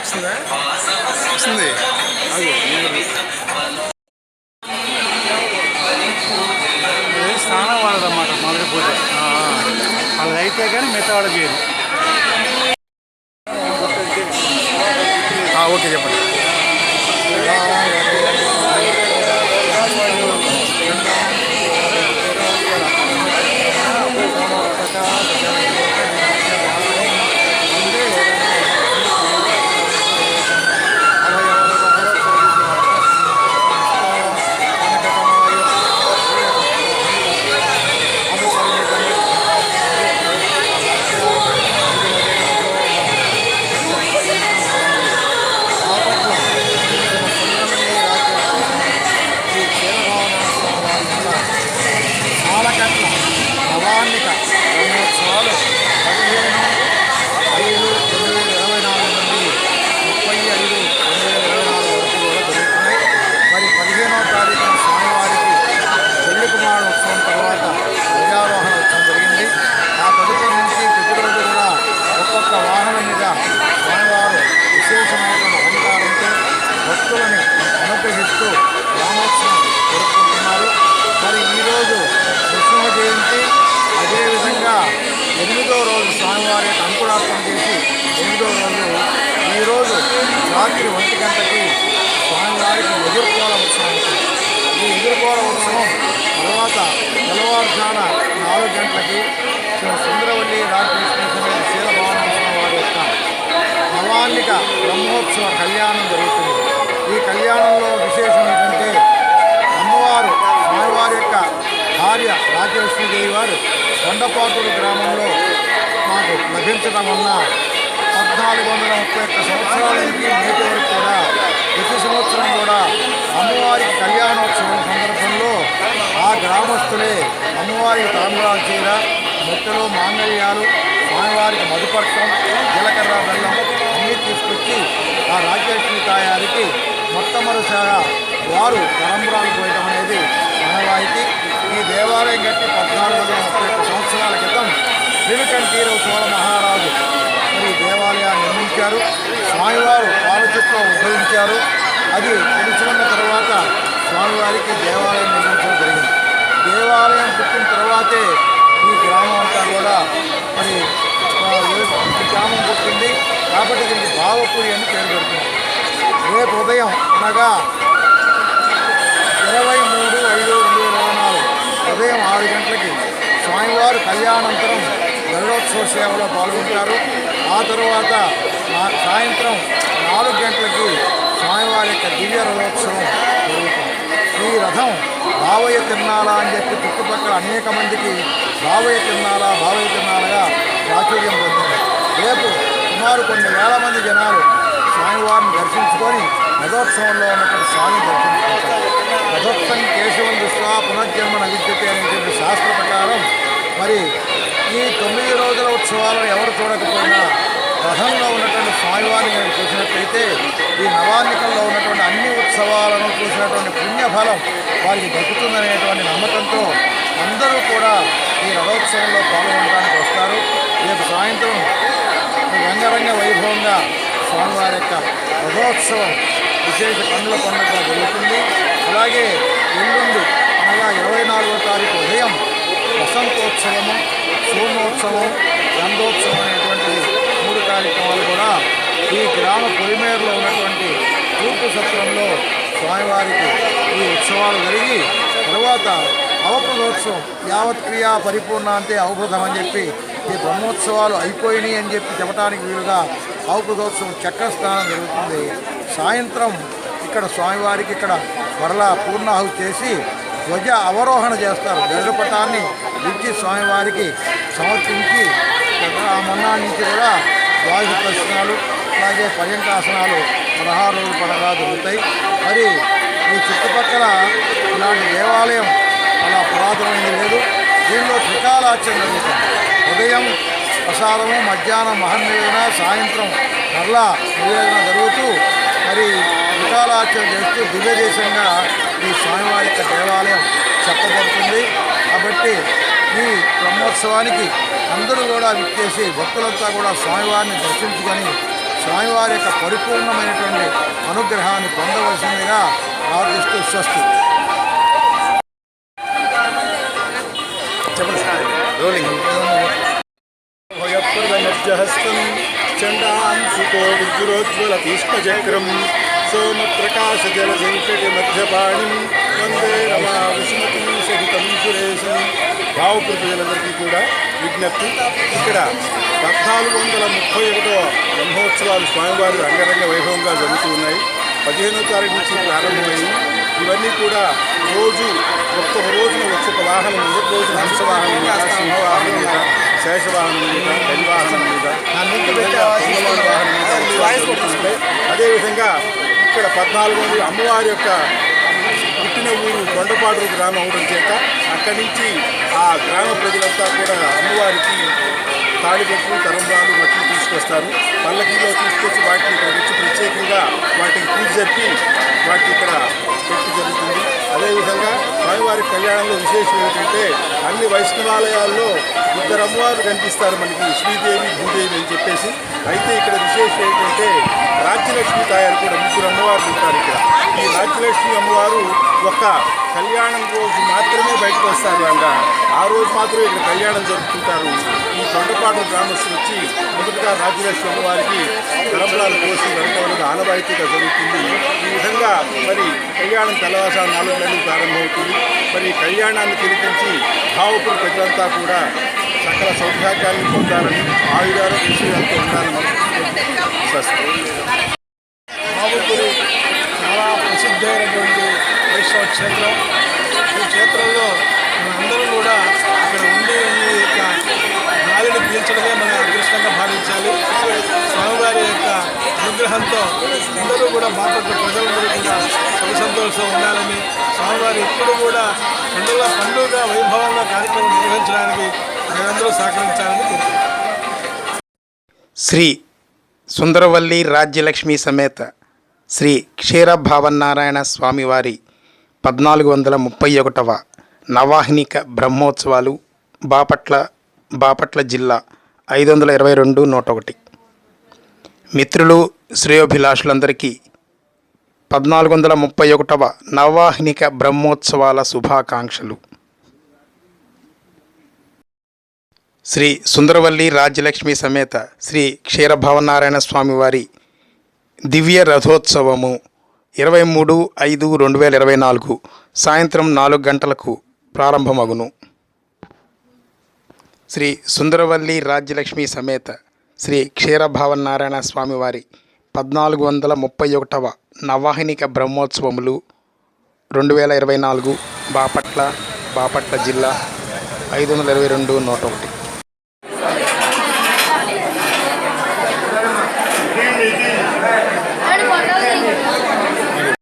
వస్తుందా వస్తుంది స్నానం వాళ్ళదన్నమాట మొదటి పూజ. ఆ, వాళ్ళది అయితే కానీ మిగతా వాళ్ళకి అనుగ్రహిస్తూ రామోత్సవం జరుపుకుంటున్నారు. మరి ఈరోజు కృష్ణ జయంతి అదేవిధంగా ఎనిమిదో రోజు స్వామివారి యొక్క అంకురార్పణ చేసి ఎనిమిదో రోజు ఈరోజు రాత్రి ఒంటి గంటకి స్వామివారికి ఎదుర్కోల ఉత్సవం ఈ ఎదుర్కోల ఉత్సవం తర్వాత తెల్లవారుజాన నాలుగు గంటలకి సుందరవల్లి రాజకృష్ణ సమేత శీలభవన వారి యొక్క నవాన్నిక బ్రహ్మోత్సవ కళ్యాణం జరుగుతుంది. ఈ కళ్యాణంలో విశేషం ఏంటంటే అమ్మవారు స్వామివారి యొక్క భార్య రాజలక్ష్మీదేవి వారు కొండపాటూరు గ్రామంలో మాకు లభించడం వలన పద్నాలుగు వందల ముప్పై ఒక్క సంవత్సరాల నుంచి నేటి వరకు కూడా ప్రతి సంవత్సరం కూడా అమ్మవారి కళ్యాణోత్సవం సందర్భంలో ఆ గ్రామస్తులే అమ్మవారికి తాంబూలాలు చీర ముట్టలు మాంగళ్యాలు స్వామివారికి మధుపర్కం జీలకర్ర బెల్లం అన్నీ తీసుకొచ్చి ఆ రాజలక్ష్మి తాయారికి మొట్టమొదటిసారిగా వారు తలంబరాలు పోయడం అనేది ఆనవాయితీ ఈ దేవాలయం కట్టి పద్నాలుగు వందల ముప్పై ఒక్క సంవత్సరాల క్రితం శ్రీకంఠీరవ చోళ మహారాజు మరి ఈ దేవాలయాన్ని నిర్మించారు. స్వామివారు పాల ఉద్భవించారు అది తెలుసుకున్న తర్వాత స్వామివారికి దేవాలయం నిర్మించడం జరిగింది. దేవాలయం పుట్టిన తర్వాతే ఈ గ్రామం అంతా కూడా మరి గ్రామం పుట్టింది. కాబట్టి దీనికి భావపు అనగా ఇరవై మూడు ఐదు రెండు వేల ఇరవై నాలుగు ఉదయం ఆరు గంటలకి స్వామివారు కళ్యాణానంతరం గరుడోత్సవ సేవలో పాల్గొంటారు. ఆ తరువాత సాయంత్రం నాలుగు గంటలకి స్వామివారి యొక్క దివ్య రథోత్సవం జరుగుతుంది. ఈ రథం బావయ్య తిన్నాలా అని చెప్పి చుట్టుపక్కల అనేక మందికి బావయ్య తిన్నాలా బావయ్య తిన్నాలగా ప్రాచుర్యం పొందింది. రేపు సుమారు కొన్ని వేల మంది జనాలు స్వామివారిని దర్శించుకొని రథోత్సవంలో ఉన్నటువంటి స్వామిని దర్శించుకుంటారు. రథోత్సవం కేశవం దృష్ట్యా పునర్జన్మ నవిద్యతే అనేటువంటి శాస్త్ర ప్రకారం మరి ఈ తొమ్మిది రోజుల ఉత్సవాలను ఎవరు చూడకపోయినా రథంలో ఉన్నటువంటి స్వామివారిని నేను చూసినట్లయితే ఈ నవాన్నికల్లో ఉన్నటువంటి అన్ని ఉత్సవాలను చూసినటువంటి పుణ్యఫలం వారికి దక్కుతుందనేటువంటి నమ్మకంతో అందరూ కూడా ఈ రథోత్సవంలో పాల్గొనడానికి వస్తారు. రేపు సాయంత్రం రంగరంగ వైభవంగా స్వామివారి యొక్క రథోత్సవం విశేష పండ్ల పండుగ జరుగుతుంది. అలాగే ఎల్లుండి అనగా ఇరవై నాలుగో తారీఖు ఉదయం వసంతోత్సవము సోమోత్సవం గంధోత్సవం అనేటువంటి మూడు కార్యక్రమాలు కూడా ఈ గ్రామ పొలిమేరులో ఉన్నటువంటి తూర్పు సత్రంలో స్వామివారికి ఈ ఉత్సవాలు జరిగి తర్వాత అవప్రదోత్సవం యావత్ క్రియా పరిపూర్ణ అంటే అవబోధం అని చెప్పి ఈ బ్రహ్మోత్సవాలు అయిపోయినాయి అని చెప్పి చెప్పడానికి వీలుగా అవప్రదోత్సవం చక్రస్నానం జరుగుతుంది. సాయంత్రం ఇక్కడ స్వామివారికి ఇక్కడ మరలా పూర్ణాహుతి చేసి ధ్వజ అవరోహణ చేస్తారు. గరుడపటాన్ని దించి స్వామివారికి సమర్పించి ఆ మన్నా నుంచి కూడా ద్వాదశ ప్రశ్నలు అలాగే పర్యంకాసనాలు పదహారు రోజులు పడగా దొరుకుతాయి మరి ఈ చుట్టుపక్కల ఇలాంటి దేవాలయం అలా పురాతనమైనది లేదు. దీనిలో త్రికాలార్చన జరుగుతుంది. ఉదయం ప్రసాదము మధ్యాహ్నం మహన్నివేదన సాయంత్రం మరలా నివేదన జరుగుతూ మరి త్రికాలార్చన చేస్తూ దివ్యదేశంగా ఈ స్వామివారి యొక్క దేవాలయం చెప్పబడుతుంది. కాబట్టి ఈ బ్రహ్మోత్సవానికి అందరూ కూడా విచ్చేసి భక్తులంతా కూడా స్వామివారిని దర్శించుకొని స్వామివారి యొక్క పరిపూర్ణమైనటువంటి అనుగ్రహాన్ని పొందవలసిందిగా ప్రార్థిస్తూ స్వస్తి. భయప్రదమధ్యహస్తం చండాంశుతో జల సోమప్రకాశజలజంకటి మధ్యపాణిం వందే రమా విష్ణుతి సహితం సురేశం భావకృతులందరికీ కూడా విజ్ఞప్తి ఇక్కడ పద్నాలుగు వందల ముప్పై ఒకటో బ్రహ్మోత్సవాలు స్వామివారి అంగరంగ వైభవంగా జరుగుతూ ఉన్నాయి. పదిహేనో తారీఖు నుంచి ప్రారంభమైంది ఇవన్నీ కూడా రోజు ఒక్కొక్క రోజున ఒక్కొక్క వాహనం మొదటి రోజున హంస వాహనం సింహవాహనం శేషవాహనం మీద గజవాహనం మీద ఈ వాహనం మీద. అదేవిధంగా ఇక్కడ పద్నాలుగు మంది అమ్మవారి యొక్క పుట్టిన ఊరు కొండపాడు గ్రామం అవడం చేత అక్కడి నుంచి ఆ గ్రామ ప్రజలంతా కూడా అమ్మవారికి తాళిబొట్లు తరంబాలు మట్టి తీసుకొస్తారు. పల్లకీలో తీసుకొచ్చి వాటిని ఇక్కడ వచ్చి ప్రత్యేకంగా వాటికి పూజ జరిపి వాటిని ఇక్కడ పెట్టి జరుగుతుంది. అదేవిధంగా స్వామివారి కళ్యాణంలో విశేషం ఏంటంటే అన్ని వైష్ణవాలయాల్లో ఇద్దరు అమ్మవారు కనిపిస్తారు మనకి. శ్రీదేవి భూదేవి అని చెప్పేసి. అయితే ఇక్కడ విశేషం ఏంటంటే రాజ్యలక్ష్మి తాయారు కూడా ముగ్గురు అమ్మవారు ఉంటారు ఇక్కడ. ఈ రాజ్యలక్ష్మి అమ్మవారు ఒక కళ్యాణం రోజు మాత్రమే బయటకు వస్తారు అంట. ఆ రోజు మాత్రమే ఇక్కడ కళ్యాణం జరుపుకుంటారు. ఈ తొండపాటు గ్రామస్తులు వచ్చి మొదటగా రాజ్యలక్ష్మి అమ్మవారికి తలంబరాలు పోసి వెళ్ళడం ఆనవాయితీగా జరుగుతుంది. ఈ విధంగా మరి కళ్యాణం తెల్లవాస నాలుగు గంటలకు ప్రారంభమవుతుంది. మరి కళ్యాణాన్ని తిరిగించి భావపుర ప్రజలంతా కూడా సకల సౌభాగ్యాన్ని పొందాలని ఆయుధాలు విషయాలతో ఉండాలని స్వస్తి బాబుపురి చాలా ప్రసిద్ధమైనటువంటి వైష్ణవ క్షేత్రం. ఈ క్షేత్రంలో మనందరం కూడా ఇక్కడ ఉండే ఈ యొక్క గాలిని పీల్చడమే మన అదృష్టంగా భావించాలి. స్వామివారి యొక్క అనుగ్రహంతో అందరూ కూడా బాపట్ల ప్రజలందరూ కూడా సుఖ సంతోషం ఉండాలని స్వామివారి ఎప్పుడు కూడా పండుగ పండుగ వైభవంగా కార్యక్రమం నిర్వహించడానికి మీరందరూ సహకరించాలని కోరుకుంటున్నాను శ్రీ సుందరవల్లి రాజ్యలక్ష్మి సమేత శ్రీ క్షీరభావన్నారాయణ స్వామివారి పద్నాలుగు వందల ముప్పై ఒకటవ నవాహినిక బ్రహ్మోత్సవాలు బాపట్ల బాపట్ల జిల్లా ఐదు వందల ఇరవై రెండు నూట ఒకటి మిత్రులు శ్రేయోభిలాషులందరికీ పద్నాలుగు వందల ముప్పై ఒకటవ నవాహినిక బ్రహ్మోత్సవాల శుభాకాంక్షలు. శ్రీ సుందరవల్లి రాజ్యలక్ష్మి సమేత శ్రీ క్షీరభవనారాయణ స్వామివారి దివ్య రథోత్సవము ఇరవై మూడు ఐదు రెండు వేల ఇరవై నాలుగు సాయంత్రం నాలుగు గంటలకు ప్రారంభమగును. శ్రీ సుందరవల్లి రాజ్యలక్ష్మి సమేత శ్రీ క్షీరభావనారాయణ స్వామివారి పద్నాలుగు వందల ముప్పై ఒకటవ నవాహినిక బ్రహ్మోత్సవములు రెండు వేల ఇరవై నాలుగు బాపట్ల బాపట్ల జిల్లా ఐదు వందల ఇరవై రెండు నూట ఒకటి.